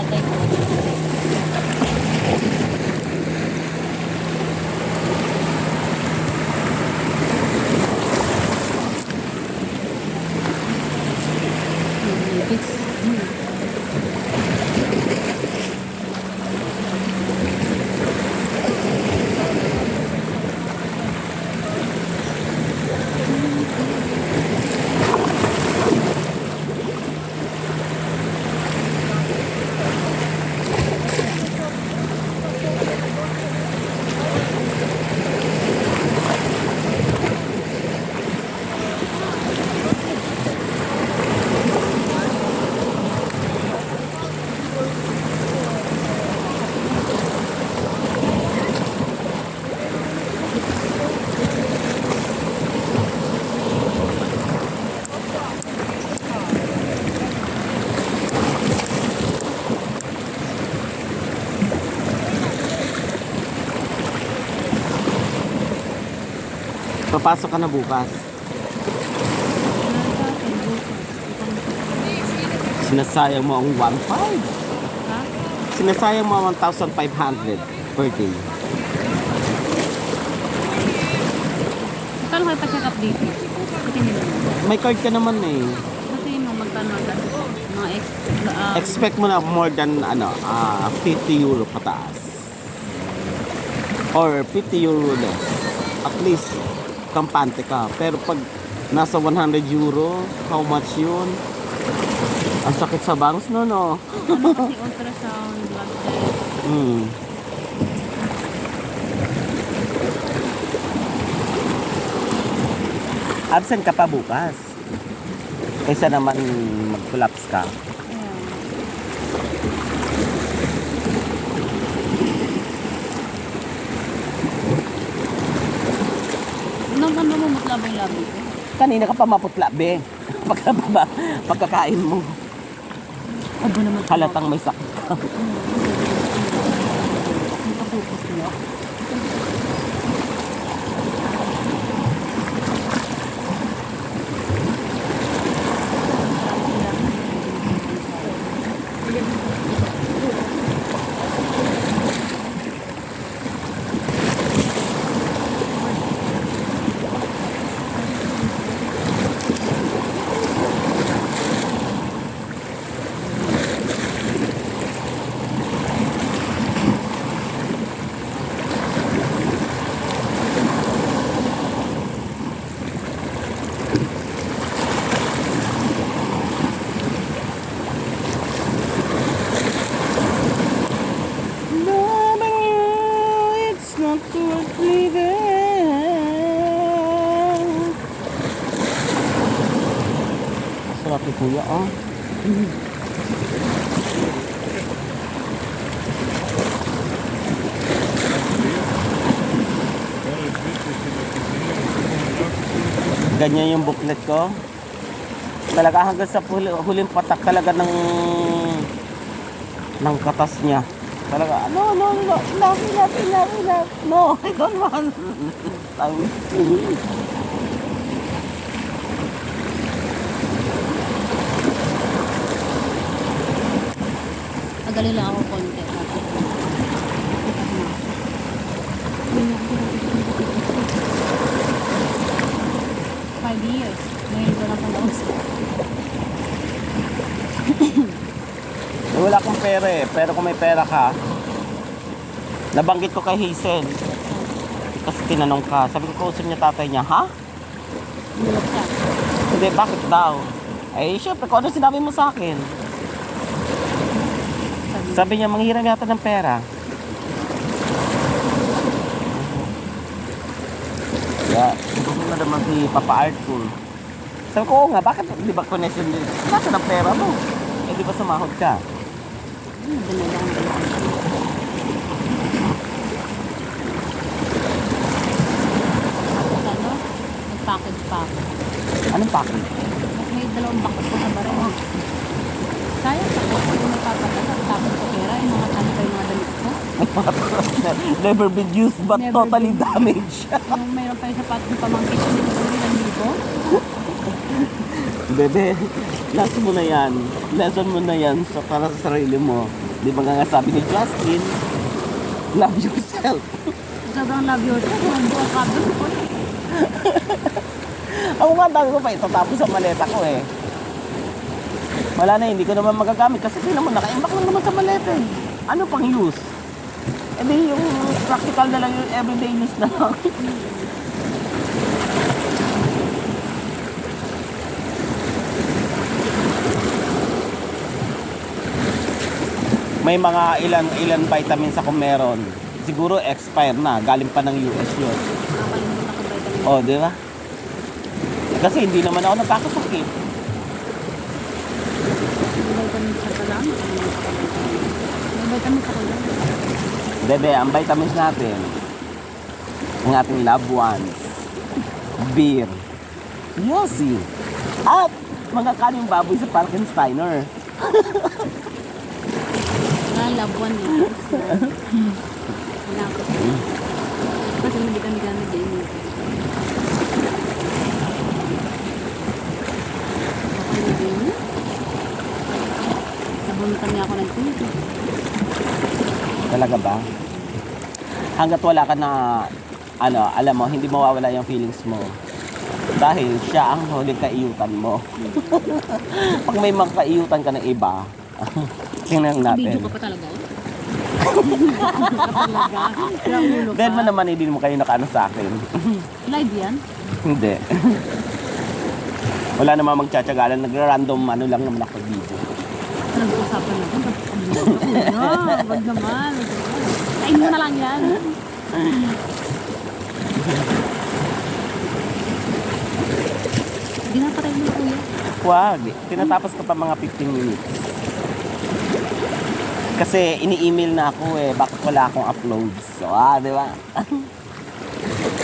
Kausap ko Papasok ka na bukas. Sinasayang mo ang 1.5. Ha? Sinasayang mo ang 1,500 per day. Magkano kayo pa-check up dito? May card ka naman eh. Kasi mo magkano? Mga ah, Expect mo na more than ano, ah 50 euro pataas. Or 50 euro less. At least, kampante ka. Pero pag nasa 100 euro, how much yun? Ang sakit sa bangs, no, no? ano kasi ultrasound, blood test. Hmm. Absent ka pa bukas. Kaysa naman mag-collapse ka. Ayan. Nung ano mo matlabay-labay ko? Kanina ka pa maputla, be. Pagka, ba, pagkakain mo, Abo naman. halatang may sakit ka. Ang kapupos niyo. Loving you, it's not worth living. Sarap ni kuya, oh. Ganyan yung booklet ko. Talaga hanggang sa huli, huling patak talaga ng ng katas niya. Talaga, no, no, no, enough, enough, enough, enough. No, I don't want. Tagalin lang ako konti. Ngayon ko lang pala usap. Eh, wala akong pera eh, pero kung may pera ka, nabanggit ko kay Hazel. Kasi tinanong ka, sabi ko kausap niya tatay niya, ha? Bulok siya. Hindi, bakit daw? Eh, syempre, kung ano sinabi mo sa akin. Sabi, niya, manghiram yata ng pera. Yeah, gusto na naman si Papa Artful. Sabi ko, oo nga, bakit di ba connection din? Bakit ang pera mo? Eh, di ba sumahod ka? ano, dalawa ang dalawa. Ano? Nag-package pa ako. Anong package? May dalawang bakit ko sa baril. Kaya sa ko kung may papadala. Tapos ko pera, yung mga ano pa yung mga damit ko. Never been used but Never totally been. damaged. Yung mayroon pa yung sapat ng pamangkin ilang libo. Bebe, lesson mo na yan. Lesson mo na yan sa para sa sarili mo. Di ba nga sabi ni Justin, love yourself. Sobrang love yourself. Ang buong kabel ko. Ako nga, dami ko pa ito tapos sa maleta ko eh. Wala na, hindi ko naman magagamit kasi hindi naman naka-imbak lang naman sa maleta eh. Ano pang use? Eh di yung practical na lang yung everyday use na lang. May mga ilan ilan vitamins ako meron. Siguro expire na, galing pa ng US yun. Oh, di ba? Kasi hindi naman ako napakasakit. Bebe, ang vitamins natin, ang ating loved ones, beer, yosi, at mga kaning baboy sa Parkensteiner. Love one eh. Ko. Kasi hindi kami gamit din. Nabunutan niya ako ng tubig. Talaga ba? Hanggat wala ka na, ano, alam mo, hindi mawawala yung feelings mo. Dahil siya ang huling kaiyutan mo. Pag may mga kaiyutan ka ng iba, tingnan natin. Video ka pa talaga. ka. Then man naman hindi mo kayo nakaano sa akin. Live yan? Hindi. Wala namang magtsatsaga lang. Nag-random ano lang naman ako video. Nag-uusapan na. Ano? Wag naman. Kain mo na lang yan. Hindi na patay mo kuya. Wag. Tinatapos ko pa mga 15 minutes. Kasi ini-email na ako eh. Bakit wala akong uploads? So, ah, di ba?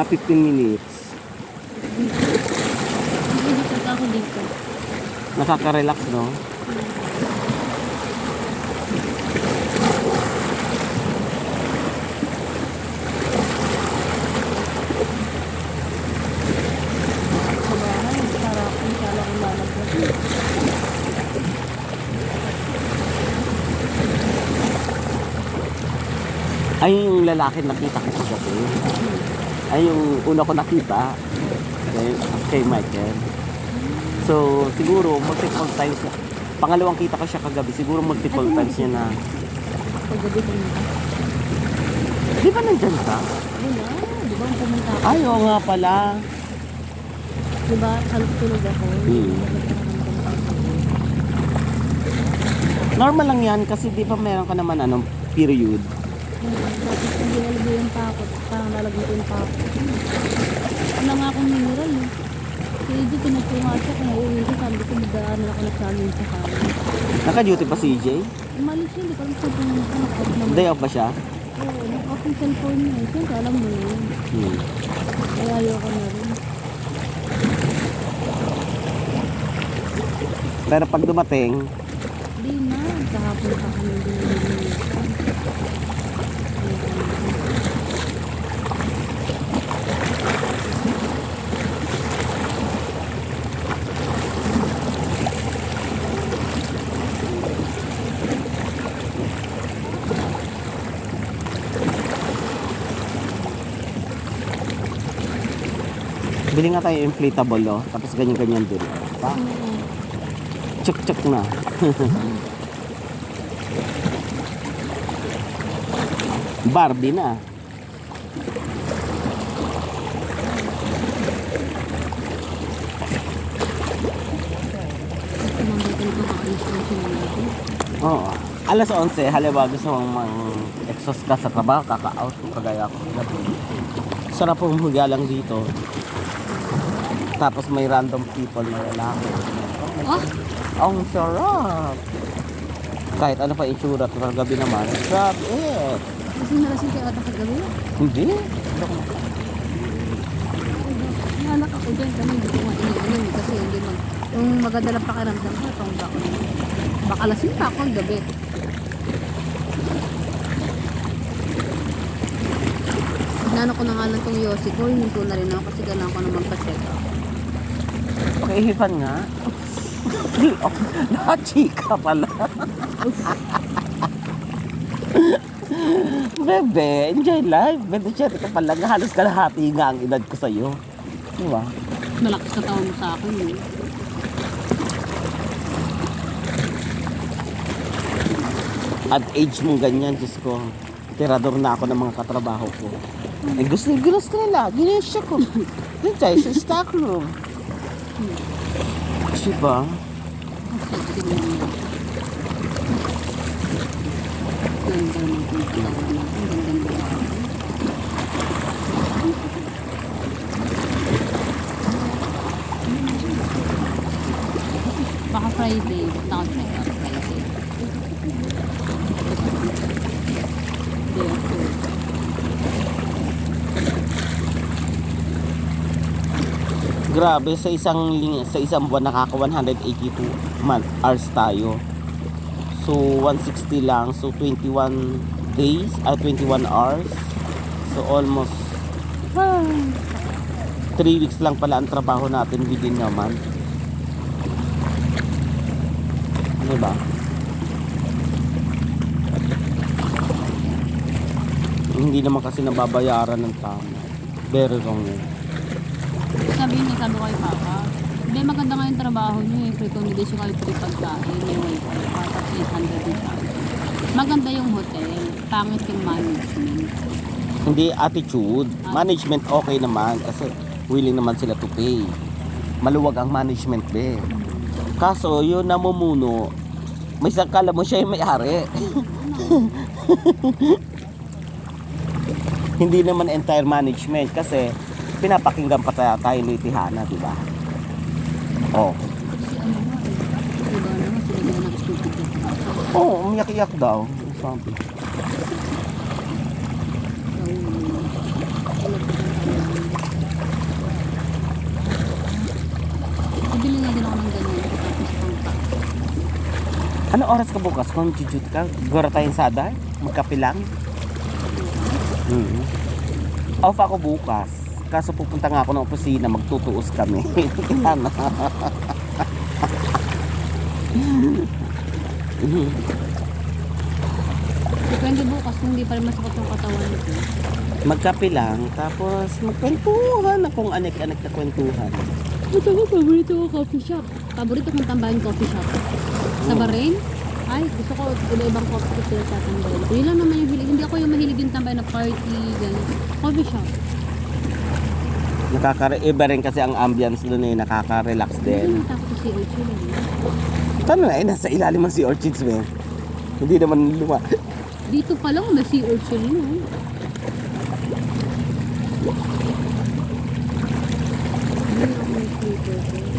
Mga 15 minutes. Ako. Nakaka-relax, no? Ay, yung lalaki nakita ko sa gabi. Ay, yung una ko nakita kay, kay Michael. So, siguro multiple times na. Pangalawang kita ko siya kagabi, siguro multiple times niya na. Paggabi pumunta. Di ba nandyan ka? Wala. Di ba ang pumunta ako? Ay, oo nga pala. Di ba? Halog-tulog ako. Hmm. Normal lang yan kasi di ba meron ka naman anong period. Tapos hindi nalagay yung takot. Parang lalagay ko yung takot. Wala nga akong mineral eh. Si EJ, tinagpunga siya kung uuwi siya. Sabi ko, magdaan ako nagsamin sa kanya. Naka-duty pa si EJ? Umalis siya, hindi ko alam pumunta. Nag-off naman. Day off ba siya? Oo, nag-off yung cellphone niya. Siyempre, alam mo yun. Hmm. Kaya ayoko na rin. Pero pag dumating, Hindi na. Kahapon pa kami binili Bili nga tayo inflatable, oh. Tapos ganyan-ganyan din. Oh. Pa? Chuk-chuk na. Barbie na. Oo. Oh, alas 11, halimbawa gusto mong mag-exhaust ka sa trabaho, kaka-out mo kagaya ko. Sarap pong hugalang dito. Tapos may random people na lalaki. Oh, Ang sarap! Kahit ano pa itsura at gabi naman, sarap eh. kasi nalasing kayo ata kagabi. Hindi. Yung anak ako dyan, kami hindi ko nga iniinom eh, kasi hindi mag... Yung maganda lang pakiramdam ko, itong bako. Baka lasing pa ako ang gabi. Nano ko na nga lang tong Yossi ko, hindi ko na rin ako kasi ganahan ko na magpa-check up. Pakihipan nga. Nakachika pala. Bebe, enjoy life. Bebe, chat ka pala. Halos kalahati nga ang edad ko sa'yo. Di ba? Malakas ka tawag mo sa akin eh. At age mong ganyan, Diyos ko. Tirador na ako ng mga katrabaho ko. Eh, gusto, gusto nila. Ginesya ko. Tayo sa stock room. Diba? Ang sexy mo naman. Ganda naman kung kailangan natin. Ganda naman. Baka Friday. Basta ako check out Friday. Day after. Grabe, sa isang sa isang buwan nakaka 182 month hours tayo. So 160 lang, so 21 days, ah 21 hours. So almost 3 weeks lang pala ang trabaho natin within a month. Di ba? Hindi naman kasi nababayaran ng tama. Very wrong yun. Sabi niya, sabi ko kay Papa, hindi maganda nga yung trabaho niyo eh. Free accommodation kayo, free pagkain, may wifi, tapos 800 din sa akin. Maganda yung hotel, pangit yung management. Hindi attitude. Management okay naman kasi willing naman sila to pay. Maluwag ang management be. Kaso yun namumuno, may sakala mo siya yung may-ari. Hindi naman entire management kasi pinapakinggan pa tayo, tayo ni Tihana, di ba? Oh. Oh, umiyak-iyak daw. Sabi. Bibili nga din ako ng ganyan. Ano oras ka bukas? Kung jujut ka, gora tayong saday? Magkape lang? Mm. Off ako bukas. Kaso pupunta nga ako ng opisina, magtutuos kami. Ano? Depende bukas kung hindi pa rin masakot yung katawan ko. Magkape lang, tapos magkwentuhan na kung anek-anek na kwentuhan. Ito ko, paborito ko coffee shop. Paborito kong tambahin coffee shop. Sa Bahrain, ay, gusto ko iba-ibang coffee shop sila tatambahin. Yun lang naman yung hilig. Hindi ako yung mahilig yung tambahin na party, gano'n. Coffee shop. Nakaka iba rin kasi ang ambience doon eh, nakaka-relax din. Tano na eh, nasa ilalim ang si Orchids eh. Hindi naman luma. Dito pa lang may sea urchin mo. Hindi ako may.